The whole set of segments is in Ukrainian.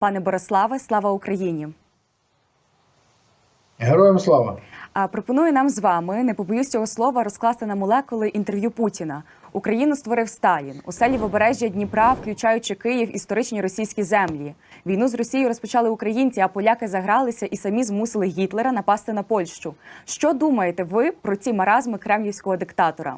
Пане Бориславе, слава Україні! Героям слава! А, Пропоную нам з вами, не побоюсь цього слова, розкласти на молекули інтерв'ю Путіна. Україну створив Сталін. У селі в обережжя Дніпра, включаючи Київ, історичні російські землі. Війну з Росією розпочали українці, а поляки загралися і самі змусили Гітлера напасти на Польщу. Що думаєте ви про ці маразми кремлівського диктатора?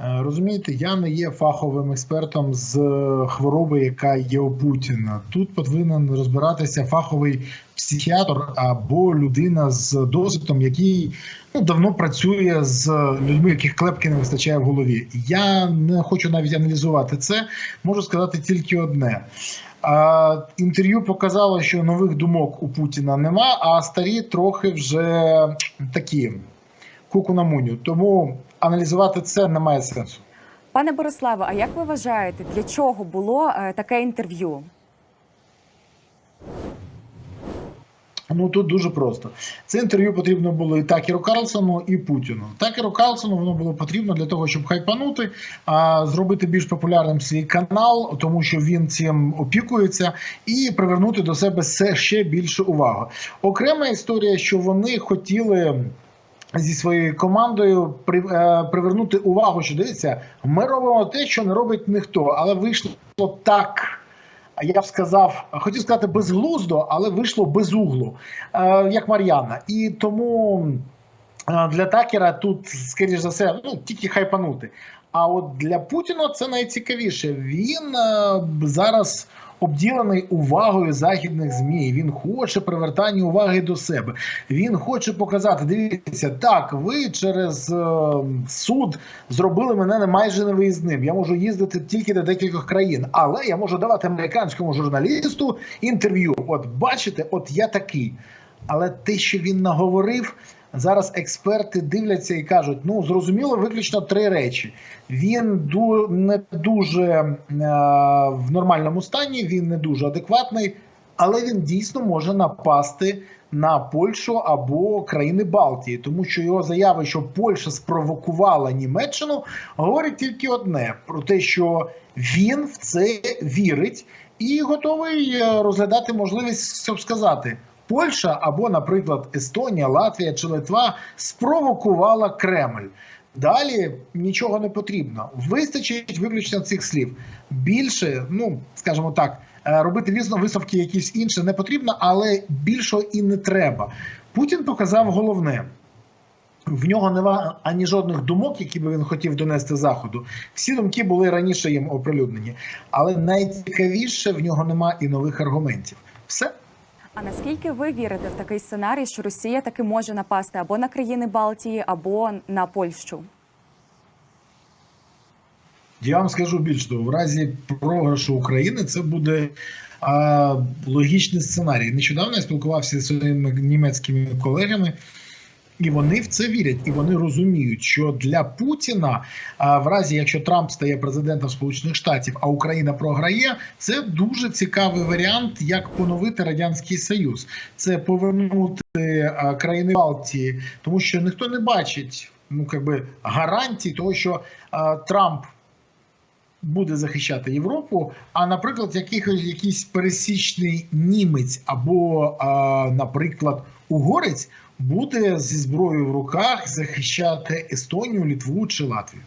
Е, Розумієте, я не є фаховим експертом з е, хвороби, яка є у Путіна. Тут повинен розбиратися фаховий психіатр або людина з досвідом, який ну, давно працює з людьми, яких клепки не вистачає в голові. Я не хочу навіть аналізувати це. Можу сказати тільки одне. А, інтерв'ю показало, що нових думок у Путіна нема, а старі трохи вже такі куку на муню. Тому аналізувати це немає сенсу. Пане Бориславе, а як ви вважаєте, для чого було е, таке інтерв'ю? Ну тут дуже просто. Це інтерв'ю потрібно було і Такеру Карлсону, і Путіну. Такеру Карлсону воно було потрібно для того, щоб хайпанути, а зробити більш популярним свій канал, тому що він цим опікується, і привернути до себе все ще більше уваги. Окрема історія, що вони хотіли. Зі своєю командою при, е, привернути увагу, що дивіться, ми робимо те, що не робить ніхто, але вийшло так. Я б сказав, хотів сказати безглуздо, але вийшло без углу, е, як Мар'яна. І тому для Такера тут, скоріш за все, ну тільки хайпанути. А от для Путіна це найцікавіше. Він е, зараз обділений увагою західних змі. Він хоче привертання уваги до себе. Він хоче показати: дивіться, так, ви через е, суд зробили мене майже невиїзним. Я можу їздити тільки до декількох країн, але я можу давати американському журналісту інтерв'ю. От бачите, от я такий. Але те, що він наговорив, зараз експерти дивляться і кажуть: ну зрозуміло, виключно три речі. Він не дуже е в нормальному стані, він не дуже адекватний, але він дійсно може напасти на Польщу або країни Балтії, тому що його заяви, що Польща спровокувала Німеччину, говорить тільки одне: про те, що він в це вірить і готовий е, розглядати можливість, щоб сказати. Польща або, наприклад, Естонія, Латвія чи Литва спровокувала Кремль. Далі нічого не потрібно. Вистачить виключно цих слів. Більше, ну скажімо так, е, робити вісно висновки якісь інші не потрібно, але більшого і не треба. Путін показав головне. В нього нема ані жодних думок, які би він хотів донести заходу. Всі думки були раніше їм оприлюднені, але найцікавіше в нього нема і нових аргументів. Все. А наскільки ви вірите в такий сценарій, що Росія таки може напасти або на країни Балтії, або на Польщу? Я вам скажу більш того, в разі програшу України це буде а, логічний сценарій. Нещодавно я спілкувався зі своїми німецькими колегами. І вони в це вірять, і вони розуміють, що для Путіна, в разі якщо Трамп стає президентом Сполучених Штатів, а Україна програє, це дуже цікавий варіант, як поновити радянський союз. Це повернути країни Балтії, тому що ніхто не бачить ну якби гарантій того, що Трамп. Буде захищати Європу, а наприклад, якихось якийсь пересічний німець або, а, наприклад, угорець буде зі зброєю в руках захищати Естонію, Літву чи Латвію.